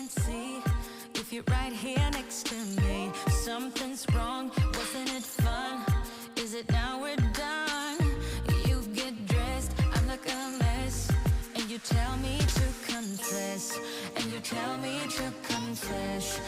can't see if you're right here next to me. Something's wrong, wasn't it fun? Is it now we're done? You get dressed, I look a mess, and you tell me to confess, and you tell me to confess.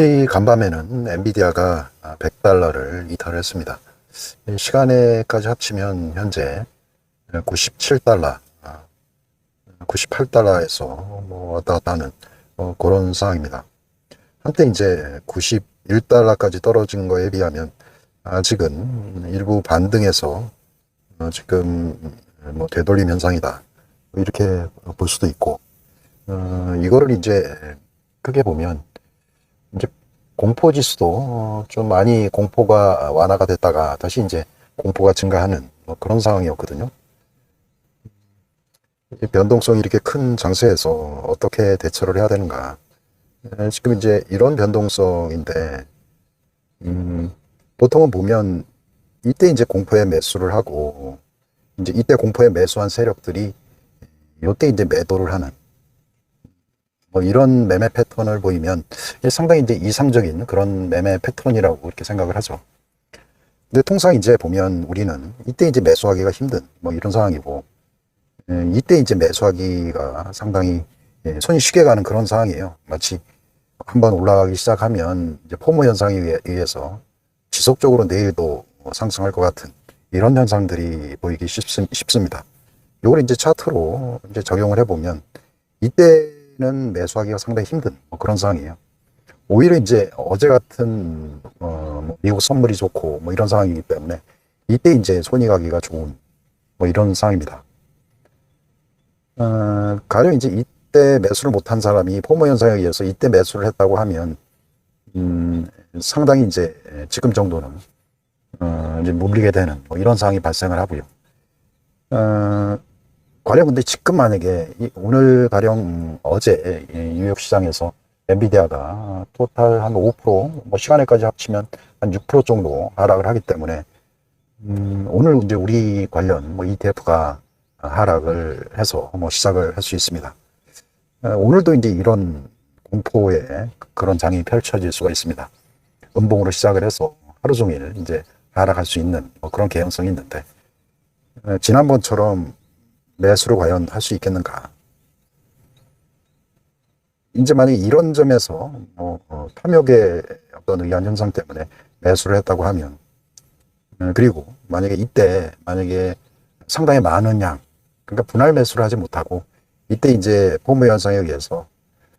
시 간밤에는 엔비디아가 100달러를 이탈했습니다. 시간에까지 합치면 현재 97달러, 98달러에서 뭐 왔다 갔다 하는 어, 그런 상황입니다. 한때 이제 91달러까지 떨어진 거에 비하면 아직은 일부 반등해서 어, 지금 뭐 되돌림 현상이다. 이렇게 볼 수도 있고, 어, 이거를 이제 크게 보면 공포 지수도 어, 좀 많이 공포가 완화가 됐다가 다시 이제 공포가 증가하는 뭐 그런 상황이었거든요. 이 변동성이 이렇게 큰 장세에서 어떻게 대처를 해야 되는가. 에, 지금 이제 이런 변동성인데, 음, 보통은 보면 이때 이제 공포에 매수를 하고, 이제 이때 공포에 매수한 세력들이 이때 이제 매도를 하는 뭐 이런 매매 패턴을 보이면 상당히 이제 이상적인 그런 매매 패턴이라고 이렇게 생각을 하죠. 근데 통상 이제 보면 우리는 이때 이제 매수하기가 힘든 뭐 이런 상황이고 예, 이때 이제 매수하기가 상당히 예, 손이 쉽게 가는 그런 상황이에요. 마치 한번 올라가기 시작하면 이제 포모 현상에 의해- 의해서 지속적으로 내일도 상승할 것 같은 이런 현상들이 보이기 쉽습, 쉽습니다. 요걸 이제 차트로 이제 적용을 해보면 이때 는 매수하기가 상당히 힘든 뭐 그런 상황이에요. 오히려 이제 어제 같은 어, 뭐 미국 선물이 좋고 뭐 이런 상황이기 때문에 이때 이제 손이 가기가 좋은 뭐 이런 상황입니다. 어, 가령 이제 이때 매수를 못한 사람이 포모 현상에 의해서 이때 매수를 했다고 하면 음, 상당히 이제 지금 정도는 어, 이제 물리게 되는 뭐 이런 상황이 발생을 하고요. 어, 가령 근데 지금 만약에 이- 오늘 가령 음, 어제 이 뉴욕 시장에서 엔비디아가 토탈 한 5%뭐 시간에까지 합치면 한 6% 정도 하락을 하기 때문에 음, 오늘 이제 우리 관련 뭐 ETF가 하락을 해서 뭐 시작을 할 수 있습니다. 어, 오늘도 이제 이런 공포의 그런 장이 펼쳐질 수가 있습니다. 음봉으로 시작을 해서 하루 종일 이제 하락할 수 있는 뭐 그런 개연성이 있는데 어, 지난번처럼 매수를 과연 할 수 있겠는가? 이제 만약 이런 점에서 뭐, 어, 탐욕의 어떤 의한 현상 때문에 매수를 했다고 하면 어, 그리고 만약에 이때 만약에 상당히 많은 양 그러니까 분할 매수를 하지 못하고 이때 이제 포모 현상에 의해서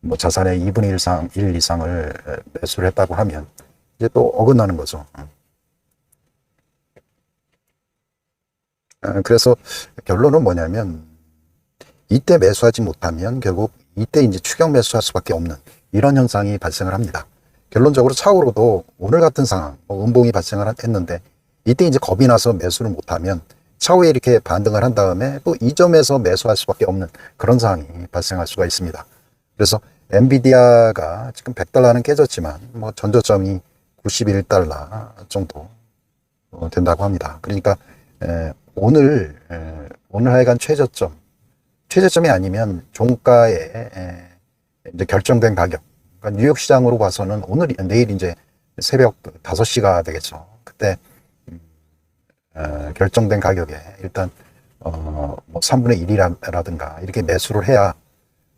뭐 자산의 2분의 1 이상, 1 이상을 매수를 했다고 하면 이제 또 어긋나는 거죠. 그래서 결론은 뭐냐면 이때 매수하지 못하면 결국 이때 이제 추격 매수할 수밖에 없는 이런 현상이 발생을 합니다. 결론적으로 차후로도 오늘 같은 상황, 뭐 음봉이 발생을 했는데 이때 이제 겁이 나서 매수를 못하면 차후에 이렇게 반등을 한 다음에 또 이 점에서 매수할 수밖에 없는 그런 상황이 발생할 수가 있습니다. 그래서 엔비디아가 지금 100달러는 깨졌지만 뭐 전저점이 91달러 정도 어, 된다고 합니다. 그러니까 에, 오늘 에, 오늘 하여간 최저점 최저점이 아니면 종가에 에, 이제 결정된 가격 그러니까 뉴욕 시장으로 봐서는 오늘 내일 이제 새벽 5시가 되겠죠. 그때 음, 어, 결정된 가격에 일단 어, 뭐 3분의 1이라든가 이렇게 매수를 해야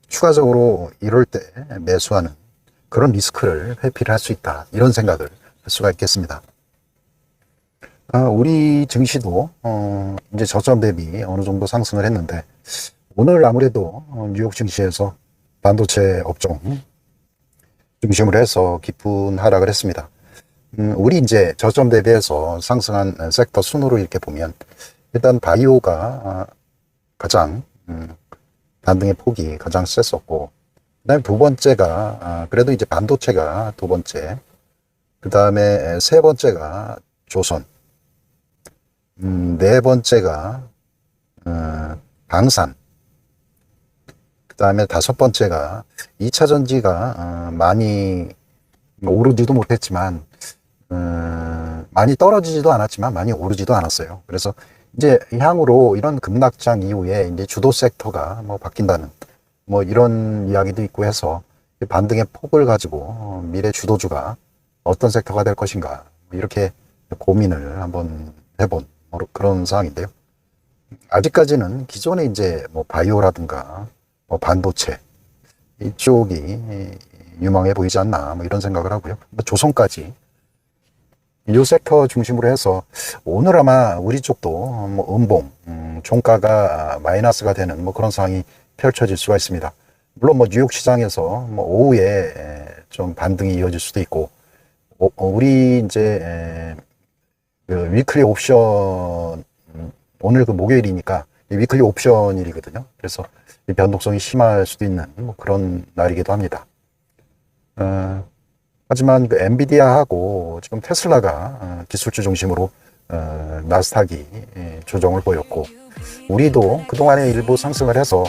추가적으로 이럴 때 매수하는 그런 리스크를 회피를 할 수 있다. 이런 생각을 할 수가 있겠습니다. 아, 우리 증시도 어, 이제 저점 대비 어느 정도 상승을 했는데 오늘 아무래도 어, 뉴욕 증시에서 반도체 업종 중심으로 해서 깊은 하락을 했습니다. 음, 우리 이제 저점 대비해서 상승한 섹터 순으로 이렇게 보면 일단 바이오가 아, 가장 음, 반등의 폭이 가장 셌었고 그다음에 두 번째가 아, 그래도 이제 반도체가 두 번째 그다음에 세 번째가 조선 음, 네 번째가 어, 방산 그 다음에 다섯 번째가 2차 전지가 어, 많이 오르지도 못했지만 어, 많이 떨어지지도 않았지만 많이 오르지도 않았어요. 그래서 이제 향후로 이런 급락장 이후에 이제 주도 섹터가 뭐 바뀐다는 뭐 이런 이야기도 있고 해서 이 반등의 폭을 가지고 어, 미래 주도주가 어떤 섹터가 될 것인가 이렇게 고민을 한번 해본 뭐 그런 상황인데요. 아직까지는 기존에 이제 뭐 바이오라든가 뭐 반도체 이쪽이 유망해 보이지 않나 뭐 이런 생각을 하고요. 뭐 조선까지 이 섹터 중심으로 해서 오늘 아마 우리 쪽도 뭐 음봉, 음, 종가가 마이너스가 되는 뭐 그런 상황이 펼쳐질 수가 있습니다. 물론 뭐 뉴욕 시장에서 뭐 오후에 좀 반등이 이어질 수도 있고 어, 어, 우리 이제 에, 그 위클리 옵션 음, 오늘 그 목요일이니까 이 위클리 옵션 일이거든요. 그래서 이 변동성이 심할 수도 있는 뭐 그런 날이기도 합니다. 어, 하지만 그 엔비디아하고 지금 테슬라가 어, 기술주 중심으로 어, 나스닥이 예, 조정을 보였고 우리도 그동안에 일부 상승을 해서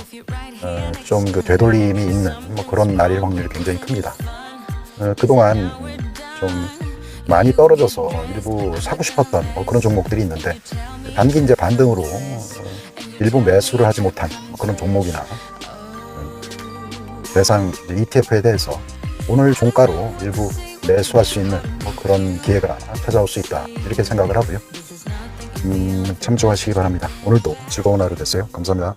어, 좀그 되돌림이 있는 뭐 그런 날일 확률이 굉장히 큽니다. 어, 그동안 좀 많이 떨어져서 일부 사고 싶었던 뭐 그런 종목들이 있는데 단기 이제 반등으로 어, 일부 매수를 하지 못한 뭐 그런 종목이나 어, 대상 ETF에 대해서 오늘 종가로 일부 매수할 수 있는 뭐 그런 기회가 찾아올 수 있다 이렇게 생각을 하고요. 음, 참조하시기 바랍니다. 오늘도 즐거운 하루 되세요. 감사합니다.